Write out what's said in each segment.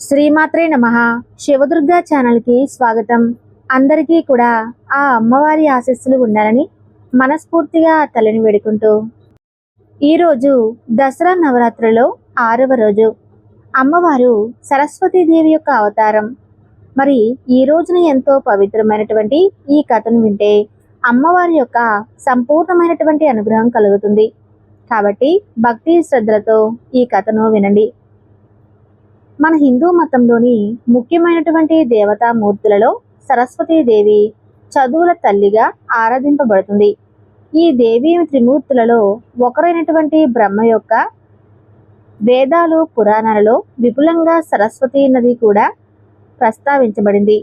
శ్రీమాత్రే నమ. శివదుర్గా ఛానల్కి స్వాగతం. అందరికీ కూడా ఆ అమ్మవారి ఆశీస్సులు ఉండాలని మనస్ఫూర్తిగా తలని వేడుకుంటూ. ఈరోజు దసరా నవరాత్రిలో ఆరవ రోజు. అమ్మవారు సరస్వతీదేవి యొక్క అవతారం. మరి ఈ రోజున ఎంతో పవిత్రమైనటువంటి ఈ కథను వింటే అమ్మవారి యొక్క సంపూర్ణమైనటువంటి అనుగ్రహం కలుగుతుంది. కాబట్టి భక్తి శ్రద్ధలతో ఈ కథను వినండి. మన హిందూ మతంలోని ముఖ్యమైనటువంటి దేవతా మూర్తులలో సరస్వతీదేవి చదువుల తల్లిగా ఆరాధింపబడుతుంది. ఈ దేవి త్రిమూర్తులలో ఒకరైనటువంటి బ్రహ్మ యొక్క వేదాలు పురాణాలలో విపులంగా సరస్వతీ నది కూడా ప్రస్తావించబడింది.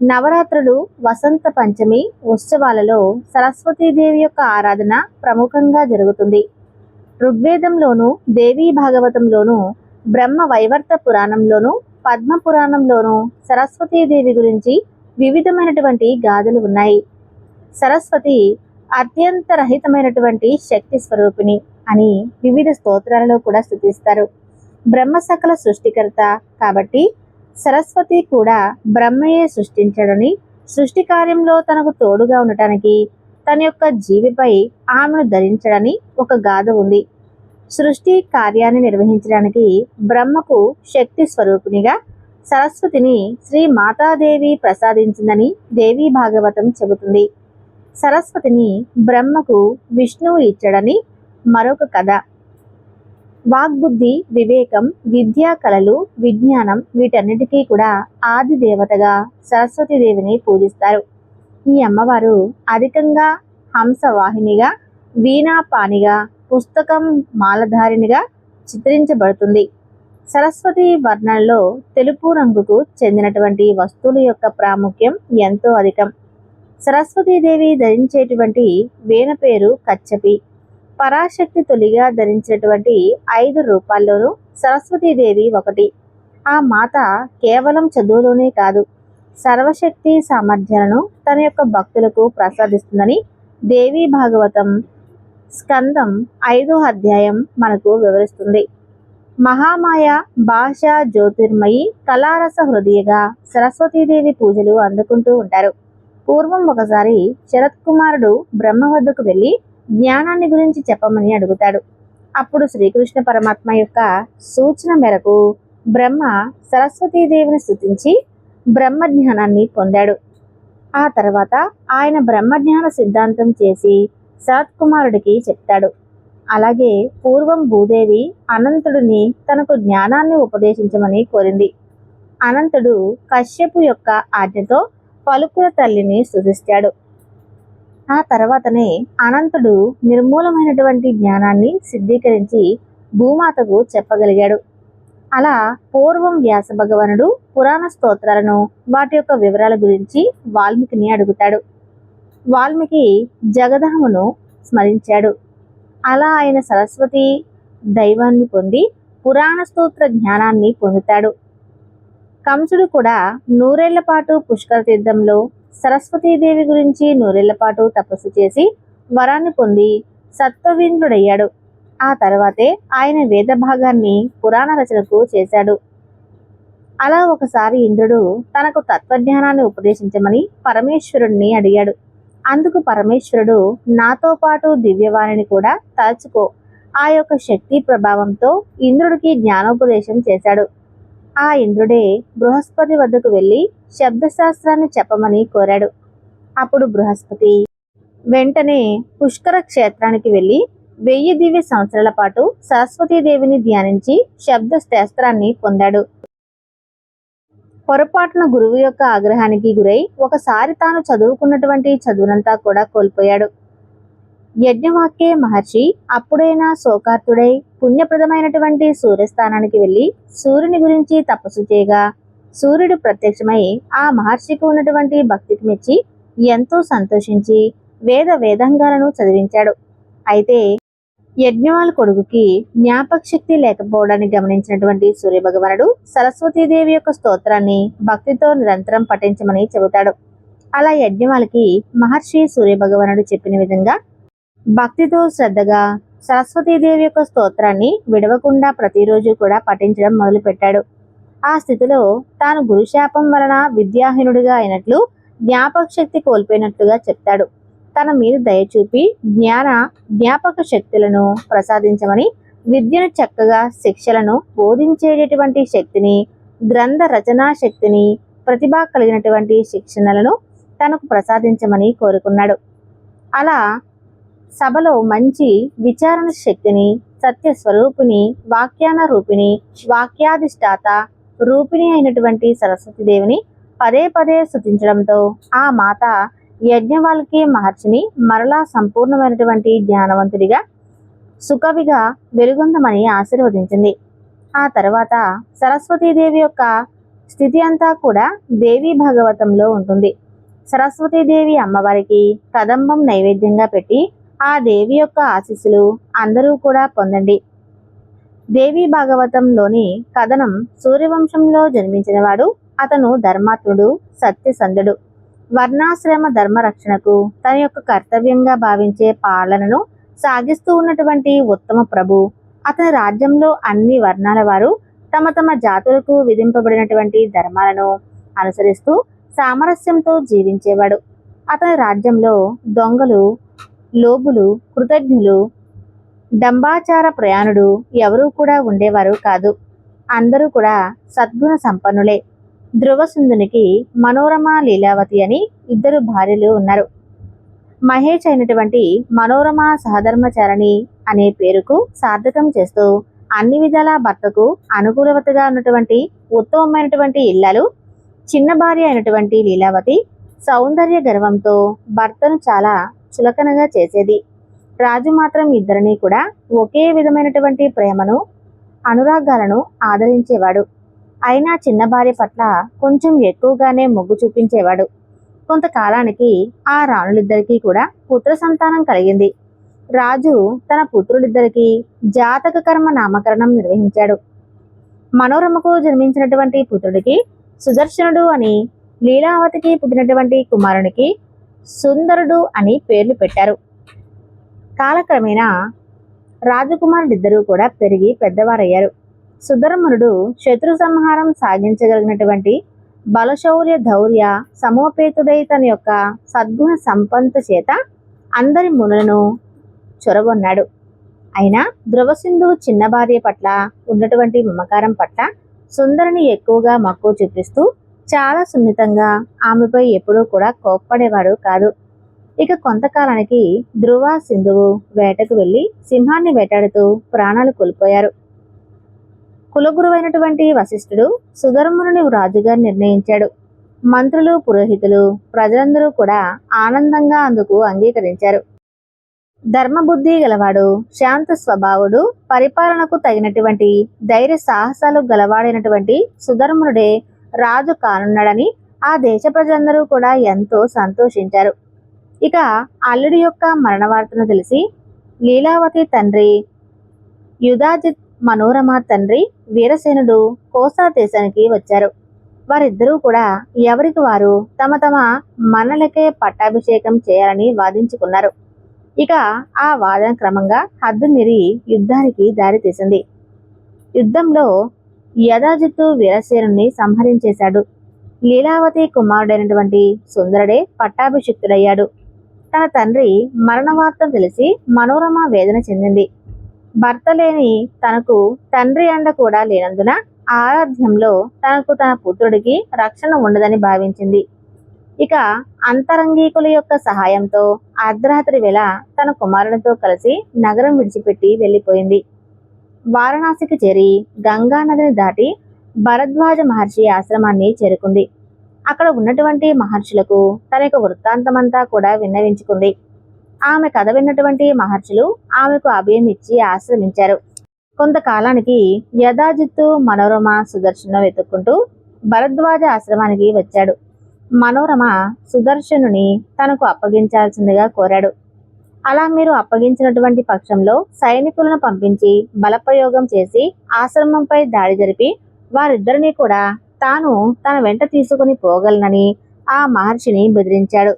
నవరాత్రులు వసంత పంచమి ఉత్సవాలలో సరస్వతీదేవి యొక్క ఆరాధన ప్రముఖంగా జరుగుతుంది. ఋగ్వేదంలోను దేవీ భాగవతంలోను బ్రహ్మ వైవర్త పురాణంలోను పద్మ పురాణంలోను సరస్వతీదేవి గురించి వివిధమైనటువంటి గాథలు ఉన్నాయి. సరస్వతి అత్యంత రహితమైనటువంటి శక్తి స్వరూపిణి అని వివిధ స్తోత్రాలలో కూడా స్థుతిస్తారు. బ్రహ్మ సకల సృష్టికర్త కాబట్టి సరస్వతి కూడా బ్రహ్మయే సృష్టించడని సృష్టి కార్యంలో తనకు తోడుగా ఉండటానికి తన యొక్క జీవిపై ఆమెను ధరించడని ఒక గాథ ఉంది. సృష్టి కార్యాన్ని నిర్వహించడానికి బ్రహ్మకు శక్తి స్వరూపిణిగా సరస్వతిని శ్రీ మాతాదేవి ప్రసాదించిందని దేవీ భాగవతం చెబుతుంది. సరస్వతిని బ్రహ్మకు విష్ణువు ఇచ్చడని మరొక కథ. వాగ్బుద్ధి వివేకం విద్యా కళలు విజ్ఞానం వీటన్నిటికీ కూడా ఆది దేవతగా సరస్వతీదేవిని పూజిస్తారు. ఈ అమ్మవారు అధికంగా హంసవాహినిగా వీణాపానిగా పుస్తకం మాలధారినిగా చిత్రించబడుతుంది. సరస్వతి వర్ణంలో తెలుపు రంగుకు చెందినటువంటి వస్తువుల యొక్క ప్రాముఖ్యం ఎంతో అధికం. సరస్వతీదేవి ధరించేటువంటి వేణ పేరు కచ్చపి. పరాశక్తి తొలిగా ధరించినటువంటి ఐదు రూపాల్లోనూ సరస్వతీదేవి ఒకటి. ఆ మాత కేవలం చదువులోనే కాదు సర్వశక్తి సామర్థ్యాలను తన యొక్క భక్తులకు ప్రసాదిస్తుందని దేవీ భాగవతం స్కందం ఐదో అధ్యాయం మనకు వివరిస్తుంది. మహామాయ భాష జ్యోతిర్మయి కళారస హృదయగా సరస్వతీదేవి పూజలు అందుకుంటూ ఉంటారు. పూర్వం ఒకసారి శరత్ కుమారుడు బ్రహ్మ వద్దకు వెళ్ళి జ్ఞానాన్ని గురించి చెప్పమని అడుగుతాడు. అప్పుడు శ్రీకృష్ణ పరమాత్మ యొక్క సూచన మేరకు బ్రహ్మ సరస్వతీదేవిని స్థుతించి బ్రహ్మ జ్ఞానాన్ని పొందాడు. ఆ తర్వాత ఆయన బ్రహ్మజ్ఞాన సిద్ధాంతం చేసి సత్కుమారుడికి చెప్తాడు. అలాగే పూర్వం భూదేవి అనంతుడిని తనకు జ్ఞానాన్ని ఉపదేశించమని కోరింది. అనంతుడు కశ్యపు యొక్క ఆజ్ఞతో పలుకుల తల్లిని స్తుతిస్తాడు ఆ తర్వాతనే అనంతుడు నిర్మూలమైనటువంటి జ్ఞానాన్ని సిద్ధీకరించి భూమాతకు చెప్పగలిగాడు. అలా పూర్వం వ్యాస భగవానుడు పురాణ స్తోత్రాలను వాటి యొక్క వివరాల గురించి వాల్మీకిని అడుగుతాడు. వాల్మీకి జగదహమును స్మరించాడు. అలా ఆయన సరస్వతి దైవాన్ని పొంది పురాణ స్తోత్ర జ్ఞానాన్ని పొందుతాడు. కంసుడు కూడా నూరేళ్ళ పాటు పుష్కర తీర్థంలో సరస్వతీదేవి గురించి నూరేళ్ళ పాటు తపస్సు చేసి వరాన్ని పొంది సత్వవీంద్రుడయ్యాడు ఆ తర్వాతే ఆయన వేద భాగాన్ని పురాణ రచనకు చేశాడు. అలా ఒకసారి ఇంద్రుడు తనకు తత్వజ్ఞానాన్ని ఉపదేశించమని పరమేశ్వరుణ్ణి అడిగాడు. అందుకు పరమేశ్వరుడు నాతో పాటు దివ్యవాణిని కూడా తలుచుకో. ఆ యొక్క శక్తి ప్రభావంతో ఇంద్రుడికి జ్ఞానోపదేశం చేశాడు. ఆ ఇంద్రుడే బృహస్పతి వద్దకు వెళ్ళి శబ్దశాస్త్రాన్ని చెప్పమని కోరాడు. అప్పుడు బృహస్పతి వెంటనే పుష్కర క్షేత్రానికి వెళ్ళి వెయ్యి దివ్య సంవత్సరాల పాటు సరస్వతీదేవిని ధ్యానించి శబ్ద శాస్త్రాన్ని పొందాడు. పొరపాటున గురువు యొక్క ఆగ్రహానికి గురై ఒకసారి తాను చదువుకున్నటువంటి చదువునంతా కూడా కోల్పోయాడు. యజ్ఞవాక్యే మహర్షి అప్పుడైనా శోకార్తుడై పుణ్యప్రదమైనటువంటి సూర్యస్థానానికి వెళ్ళి సూర్యుని గురించి తపస్సు చేయగా సూర్యుడు ప్రత్యక్షమై ఆ మహర్షికి ఉన్నటువంటి భక్తికి మెచ్చి ఎంతో సంతోషించి వేద వేదంగాలను చదివించాడు. అయితే యజ్ఞవాల కొడుకుకి జ్ఞాపక శక్తి లేకపోవడాన్ని గమనించినటువంటి సూర్యభగవానుడు సరస్వతీదేవి యొక్క స్తోత్రాన్ని భక్తితో నిరంతరం పఠించమని చెబుతాడు. అలా యజ్ఞవాలకి మహర్షి సూర్యభగవానుడు చెప్పిన విధంగా భక్తితో శ్రద్ధగా సరస్వతీదేవి యొక్క స్తోత్రాన్ని విడవకుండా ప్రతిరోజు కూడా పఠించడం మొదలుపెట్టాడు. ఆ స్థితిలో తాను గురుశాపం వలన విద్యాహీనుడిగా అయినట్లు జ్ఞాపక శక్తి కోల్పోయినట్లుగా చెప్తాడు. తన మీద దయచూపి జ్ఞాన జ్ఞాపక శక్తులను ప్రసాదించమని విద్యను చక్కగా శిక్షలను బోధించేటటువంటి శక్తిని గ్రంథ రచనా శక్తిని ప్రతిభ కలిగినటువంటి శిక్షణలను తనకు ప్రసాదించమని కోరుకున్నాడు. అలా సభలో మంచి విచారణ శక్తిని సత్య స్వరూపిణి వాక్యాన రూపిణి వాక్యాధిష్టాత రూపిణి అయినటువంటి సరస్వతీదేవిని పదే పదే స్థుతించడంతో ఆ మాత యజ్ఞవాల్కి మహర్షిని మరలా సంపూర్ణమైనటువంటి జ్ఞానవంతుడిగా సుకవిగా వెలుగొందమని ఆశీర్వదించింది. ఆ తర్వాత సరస్వతీదేవి యొక్క స్థితి అంతా కూడా దేవీ భాగవతంలో ఉంటుంది. సరస్వతీదేవి అమ్మవారికి కదంబం నైవేద్యంగా పెట్టి ఆ దేవి యొక్క ఆశీస్సులు అందరూ కూడా పొందండి. దేవి భాగవతంలోని కథనం సూర్యవంశంలో జన్మించినవాడు అతను ధర్మాత్ముడు సత్యసంధుడు. వర్ణాశ్రమ ధర్మరక్షణకు తన యొక్క కర్తవ్యంగా భావించే పాలనను సాగిస్తూ ఉన్నటువంటి ఉత్తమ ప్రభు. అతని రాజ్యంలో అన్ని వర్ణాల వారు తమ తమ జాతులకు విధింపబడినటువంటి ధర్మాలను అనుసరిస్తూ సామరస్యంతో జీవించేవాడు. అతని రాజ్యంలో దొంగలు లోబులు కృతజ్ఞులు డంబాచార ప్రయాణుడు ఎవరూ కూడా ఉండేవారు కాదు. అందరూ కూడా సద్గుణ సంపన్నులే. ధ్రువసుందునికి మనోరమ లీలావతి అని ఇద్దరు భార్యలు ఉన్నారు. మహేష్ అయినటువంటి మనోరమ సహధర్మచారిణి అనే పేరుకు సార్థకం చేస్తూ అన్ని విధాల భర్తకు అనుకూలవతగా ఉన్నటువంటి ఉత్తమమైనటువంటి ఇళ్ళలు చిన్న భార్య అయినటువంటి లీలావతి సౌందర్య గర్వంతో భర్తను చాలా చులకనగా చేసేది. రాజు మాత్రం ఇద్దరిని కూడా ఒకే విధమైనటువంటి ప్రేమను అనురాగాలను ఆదరించేవాడు. అయినా చిన్న భార్య పట్ల కొంచెం ఎక్కువగానే మొగ్గు చూపించేవాడు. కొంతకాలానికి ఆ రాణులిద్దరికీ కూడా పుత్ర సంతానం కలిగింది. రాజు తన పుత్రులిద్దరికీ జాతక కర్మ నామకరణం నిర్వహించాడు. మనోరమకు జన్మించినటువంటి పుత్రుడికి సుదర్శనుడు అని లీలావతికి పుట్టినటువంటి కుమారునికి సుందరుడు అని పేర్లు పెట్టారు. కాలక్రమేణా రాజకుమారుడిద్దరూ కూడా పెరిగి పెద్దవారయ్యారు. సుధర్మనుడు శత్రు సంహారం సాగించగలిగినటువంటి బలశౌర్య ధౌర్య సమోపేతుడై తన యొక్క సద్గుణ సంపంత చేత అందరి మునులను చొరగొన్నాడు. అయినా ధ్రువసింధు చిన్న భార్య పట్ల ఉన్నటువంటి మమకారం పట్ల సుందరిని ఎక్కువగా మక్కువ చూపిస్తూ చాలా సున్నితంగా ఆమెపై ఎప్పుడూ కూడా కోప్పడేవాడు కాదు. ఇక కొంతకాలానికి ధ్రువ సింధువు వేటకు వెళ్ళి సింహాన్ని వేటాడుతూ ప్రాణాలు కోల్పోయారు. కులగురువైనటువంటి వశిష్ఠుడు సుధర్ముని రాజుగా నిర్ణయించాడు. మంత్రులు పురోహితులు ప్రజలందరూ కూడా ఆనందంగా అందుకు అంగీకరించారు. ధర్మబుద్ధి గలవాడు శాంత స్వభావుడు పరిపాలనకు తగినటువంటి ధైర్య సాహసాలు గలవాడైనటువంటి సుధర్మునుడే రాజు కానున్నాడని ఆ దేశ ప్రజలందరూ కూడా ఎంతో సంతోషించారు. ఇక అల్లుడి యొక్క మరణ వార్తను తెలిసి లీలావతి తండ్రి యుధాజిత్ మనోరమ తండ్రి వీరసేనుడు కోసా దేశానికి వచ్చారు. వారిద్దరూ కూడా ఎవరికి వారు తమ తమ మనలకే పట్టాభిషేకం చేయాలని వాదించుకున్నారు. ఇక ఆ వాదన క్రమంగా హద్దు మీరి యుద్ధానికి దారితీసింది యుద్ధంలో యథాజిత్తు వీరసేనుని సంహరించేశాడు. లీలావతి కుమారుడైనటువంటి సుందరుడే పట్టాభిషిక్తుడయ్యాడు. తన తండ్రి మరణ వార్త తెలిసి మనోరమ వేదన చెందింది. భర్త లేని తనకు తండ్రి అండ కూడా లేనందున ఆరాధ్యంలో తనకు తన పుత్రుడికి రక్షణ ఉండదని భావించింది. ఇక అంతరంగీకుల యొక్క సహాయంతో అర్ధరాత్రి వేళ తన కుమారునితో కలిసి నగరం విడిచిపెట్టి వెళ్ళిపోయింది. వారణాసికి చేరి గంగా నదిని దాటి భరద్వాజ మహర్షి ఆశ్రమాన్ని చేరుకుంది. అక్కడ ఉన్నటువంటి మహర్షులకు తన యొక్క వృత్తాంతమంతా కూడా విన్నవించుకుంది. ఆమె కథ విన్నటువంటి మహర్షులు ఆమెకు అభయం ఇచ్చి ఆశ్రమించారు. కొంతకాలానికి యథాజిత్తు మనోరమ సుదర్శన వెతుక్కుంటూ భరద్వాజ ఆశ్రమానికి వచ్చాడు. మనోరమ సుదర్శనుని తనకు అప్పగించాల్సిందిగా కోరాడు. అలా మీరు అప్పగించినటువంటి పక్షంలో సైనికులను పంపించి బలప్రయోగం చేసి ఆశ్రమంపై దాడి జరిపి వారిద్దరినీ కూడా తాను తన వెంట తీసుకుని పోగలనని ఆ మహర్షిని బెదిరించాడు.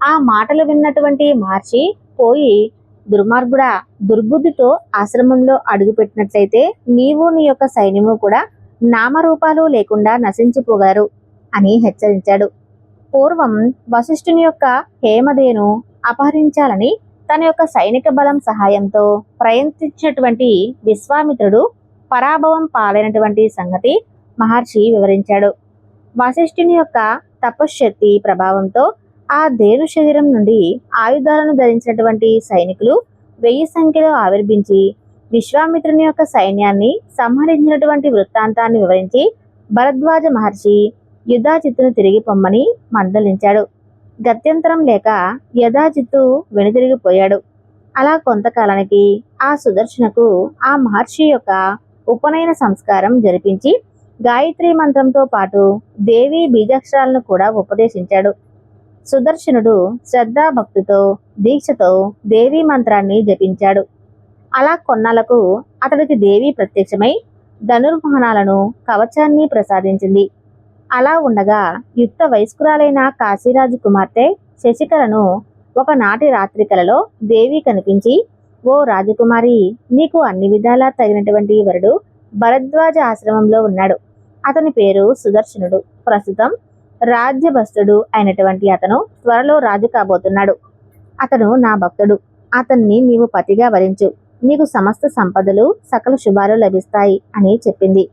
ఆ మాటలు విన్నటువంటి మహర్షి పోయి దుర్మార్గుడా దుర్బుద్ధితో ఆశ్రమంలో అడుగుపెట్టినట్లయితే నీవు నీ యొక్క సైన్యము కూడా నామరూపాలు లేకుండా నశించిపోగారు అని హెచ్చరించాడు. పూర్వం వశిష్ఠుని యొక్క హేమదేను అపహరించాలని తన యొక్క సైనిక బలం సహాయంతో ప్రయత్నించినటువంటి విశ్వామిత్రుడు పరాభవం పాలైనటువంటి సంగతి మహర్షి వివరించాడు. వశిష్ఠుని యొక్క తపశ్శక్తి ప్రభావంతో ఆ దేను శరీరం నుండి ఆయుధాలను ధరించినటువంటి సైనికులు వెయ్యి సంఖ్యలో ఆవిర్భించి విశ్వామిత్రుని యొక్క సైన్యాన్ని సంహరించినటువంటి వృత్తాంతాన్ని వివరించి భరద్వాజ మహర్షి యుధాజిత్తును తిరిగి పొమ్మని మందలించాడు. గత్యంతరం లేక యథాజిత్తు వెనుతిరిగిపోయాడు అలా కొంతకాలానికి ఆ సుదర్శనకు ఆ మహర్షి యొక్క ఉపనయన సంస్కారం జరిపించి గాయత్రి మంత్రంతో పాటు దేవి బీజాక్షరాలను కూడా ఉపదేశించాడు. సుదర్శనుడు శ్రద్ధాభక్తితో దీక్షతో దేవీ మంత్రాన్ని జపించాడు. అలా కొన్నాళ్ళకు అతడికి దేవి ప్రత్యక్షమై ధనుర్మోహనాలను కవచాన్ని ప్రసాదించింది. అలా ఉండగా యుక్త వయస్కురాలైన కాశీరాజు కుమార్తె శశికలను ఒకనాటి రాత్రి కలలో దేవి కనిపించి ఓ రాజకుమారి నీకు అన్ని విధాలా తగినటువంటి వరుడు భరద్వాజ ఆశ్రమంలో ఉన్నాడు. అతని పేరు సుదర్శనుడు. ప్రస్తుతం రాజ్యభస్తుడు అయినటువంటి అతను త్వరలో రాజు కాబోతున్నాడు. అతను నా భక్తుడు. అతన్ని నీవు పతిగా వరించు. నీకు సమస్త సంపదలు సకల శుభాలు లభిస్తాయి అని చెప్పింది.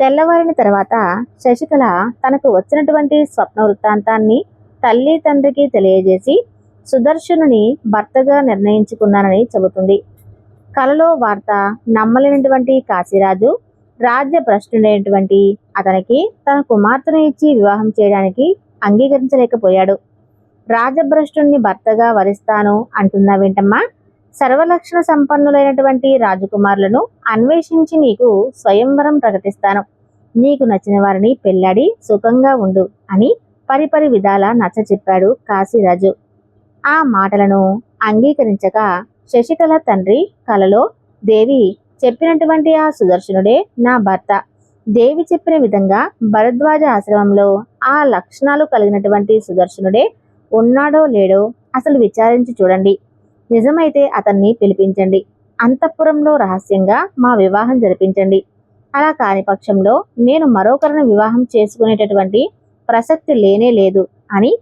తెల్లవారిన తర్వాత శశికళ తనకు వచ్చినటువంటి స్వప్న వృత్తాంతాన్ని తల్లి తండ్రికి తెలియజేసి సుదర్శనుని భర్తగా నిర్ణయించుకున్నానని చెబుతుంది. కలలో వార్త నమ్మలేనటువంటి కాశీరాజు రాజ్య భ్రష్టుడైనటువంటి అతనికి తన కుమార్తెను ఇచ్చి వివాహం చేయడానికి అంగీకరించలేకపోయాడు. రాజభ్రష్టుణ్ణి భర్తగా వరిస్తాను అంటున్నా వింటమ్మా సర్వలక్షణ సంపన్నులైనటువంటి రాజకుమారులను అన్వేషించి నీకు స్వయంవరం ప్రకటిస్తాను. నీకు నచ్చిన వారిని పెళ్ళాడి సుఖంగా ఉండు అని పరిపరి విధాల నచ్చ చెప్పాడు కాశీరాజు. ఆ మాటలను అంగీకరించక శశికళ తండ్రి కలలో దేవి చెప్పినటువంటి ఆ సుదర్శనుడే నా భర్త. దేవి చెప్పిన విధంగా భరద్వాజ ఆశ్రమంలో ఆ లక్షణాలు కలిగినటువంటి సుదర్శనుడే ఉన్నాడో లేడో అసలు విచారించి చూడండి. నిజమైతే అతన్ని పిలిపించండి. అంతఃపురంలో రహస్యంగా మా వివాహం జరిపించండి. అలా కాని పక్షంలో నేను మరొకరిని వివాహం చేసుకునేటటువంటి ప్రసక్తి లేనే లేదు అని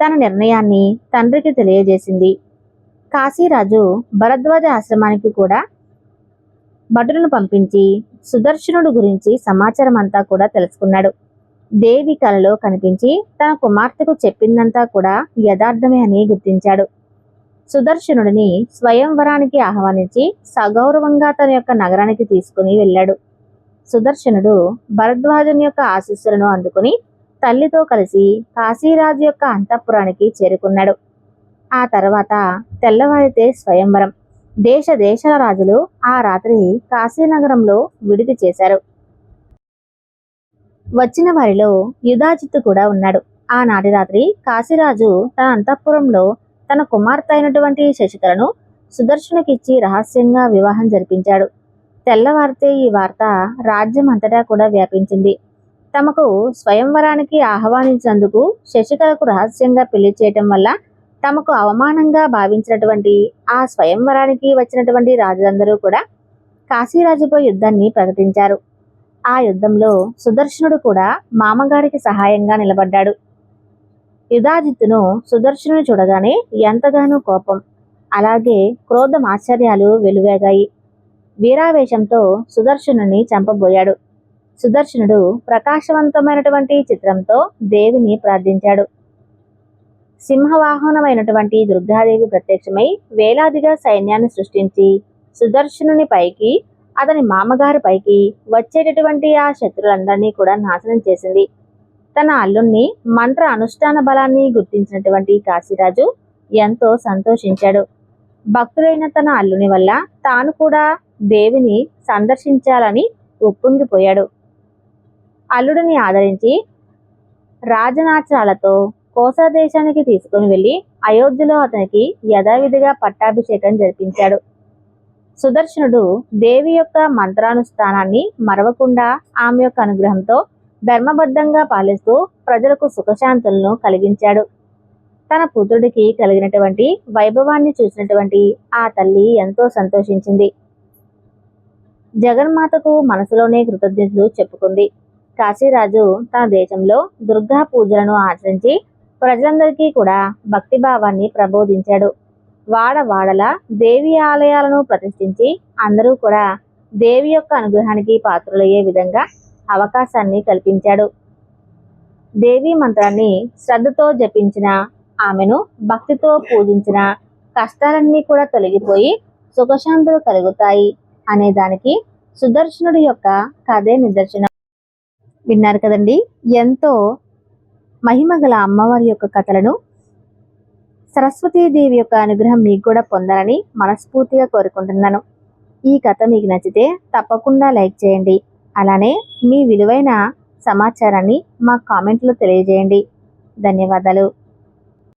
తన నిర్ణయాన్ని తండ్రికి తెలియజేసింది. కాశీరాజు భరద్వాజ ఆశ్రమానికి కూడా భటులను పంపించి సుదర్శనుడు గురించి సమాచారం అంతా కూడా తెలుసుకున్నాడు. దేవి కలలో కనిపించి తన కుమార్తెకు చెప్పిందంతా కూడా యథార్థమే అని గుర్తించాడు. సుదర్శనుడిని స్వయంవరానికి ఆహ్వానించి సగౌరవంగా తన యొక్క నగరానికి తీసుకుని వెళ్ళాడు. సుదర్శనుడు భరద్వాజుని యొక్క ఆశీస్సులను అందుకుని తల్లితో కలిసి కాశీరాజు యొక్క అంతఃపురానికి చేరుకున్నాడు. ఆ తర్వాత తెల్లవారితే స్వయంవరం. దేశ దేశాల రాజులు ఆ రాత్రి కాశీనగరంలో విడిది చేశారు. వచ్చిన వారిలో యుధాజిత్తు కూడా ఉన్నాడు. ఆనాటి రాత్రి కాశీరాజు తన అంతఃపురంలో తన కుమార్తె అయినటువంటి శశికలను సుదర్శనకిచ్చి రహస్యంగా వివాహం జరిపించాడు. తెల్లవారితే ఈ వార్త రాజ్యం అంతటా కూడా వ్యాపించింది. తమకు స్వయంవరానికి ఆహ్వానించినందుకు శశికళకు రహస్యంగా పెళ్ళి చేయటం వల్ల తమకు అవమానంగా భావించినటువంటి ఆ స్వయంవరానికి వచ్చినటువంటి రాజులందరూ కూడా కాశీరాజుపై యుద్ధాన్ని ప్రకటించారు. ఆ యుద్ధంలో సుదర్శనుడు కూడా మామగారికి సహాయంగా నిలబడ్డాడు. యుధాజిత్తును సుదర్శనుని చూడగానే ఎంతగానో కోపం అలాగే క్రోధం ఆశ్చర్యాలు వెలువేగాయి. వీరావేశంతో సుదర్శనుని చంపబోయాడు. సుదర్శనుడు ప్రకాశవంతమైనటువంటి చిత్రంతో దేవిని ప్రార్థించాడు. సింహవాహనమైనటువంటి దుర్గాదేవి ప్రత్యక్షమై వేలాదిగా సైన్యాన్ని సృష్టించి సుదర్శనుని పైకి అతని మామగారి పైకి వచ్చేటటువంటి ఆ శత్రులందరినీ కూడా నాశనం చేసింది. తన అల్లుణ్ణి మంత్ర అనుష్ఠాన బలాన్ని గుర్తించినటువంటి కాశీరాజు ఎంతో సంతోషించాడు. భక్తుడైన తన అల్లుని వల్ల తాను కూడా దేవిని సందర్శించాలని ఒప్పుంగిపోయాడు అల్లుడిని ఆదరించి రాజనాచాలతో కోసా దేశానికి తీసుకుని వెళ్ళి అయోధ్యలో అతనికి యథావిధిగా పట్టాభిషేకం జరిపించాడు. సుదర్శనుడు దేవి యొక్క మంత్రానుష్ఠానాన్ని మరవకుండా ఆమె యొక్క అనుగ్రహంతో ధర్మబద్ధంగా పాలిస్తూ ప్రజలకు సుఖశాంతులను కలిగించాడు. తన పుత్రుడికి కలిగినటువంటి వైభవాన్ని చూసినటువంటి ఆ తల్లి ఎంతో సంతోషించింది. జగన్మాతకు మనసులోనే కృతజ్ఞతలు చెప్పుకుంది. కాశీరాజు తన దేశంలో దుర్గా పూజలను ఆచరించి ప్రజలందరికీ కూడా భక్తిభావాన్ని ప్రబోధించాడు. వాడ వాడల దేవి ఆలయాలను ప్రతిష్ఠించి అందరూ కూడా దేవి యొక్క అనుగ్రహానికి పాత్రులయ్యే విధంగా అవకాశాన్ని కల్పించాడు. దేవీ మంత్రాన్ని శ్రద్ధతో జపించిన ఆమెను భక్తితో పూజించిన కష్టాలన్నీ కూడా తొలగిపోయి సుఖశాంతులు కలుగుతాయి అనే దానికి సుదర్శనుడి యొక్క కథే నిదర్శనం. విన్నారు కదండి? ఎంతో మహిమ గల అమ్మవారి యొక్క కథలను సరస్వతీదేవి యొక్క అనుగ్రహం మీకు కూడా పొందాలని మనస్ఫూర్తిగా కోరుకుంటున్నాను. ఈ కథ మీకు నచ్చితే తప్పకుండా లైక్ చేయండి. అలానే మీ విలువైన సమాచారాన్ని మా కామెంట్లో తెలియజేయండి. ధన్యవాదాలు.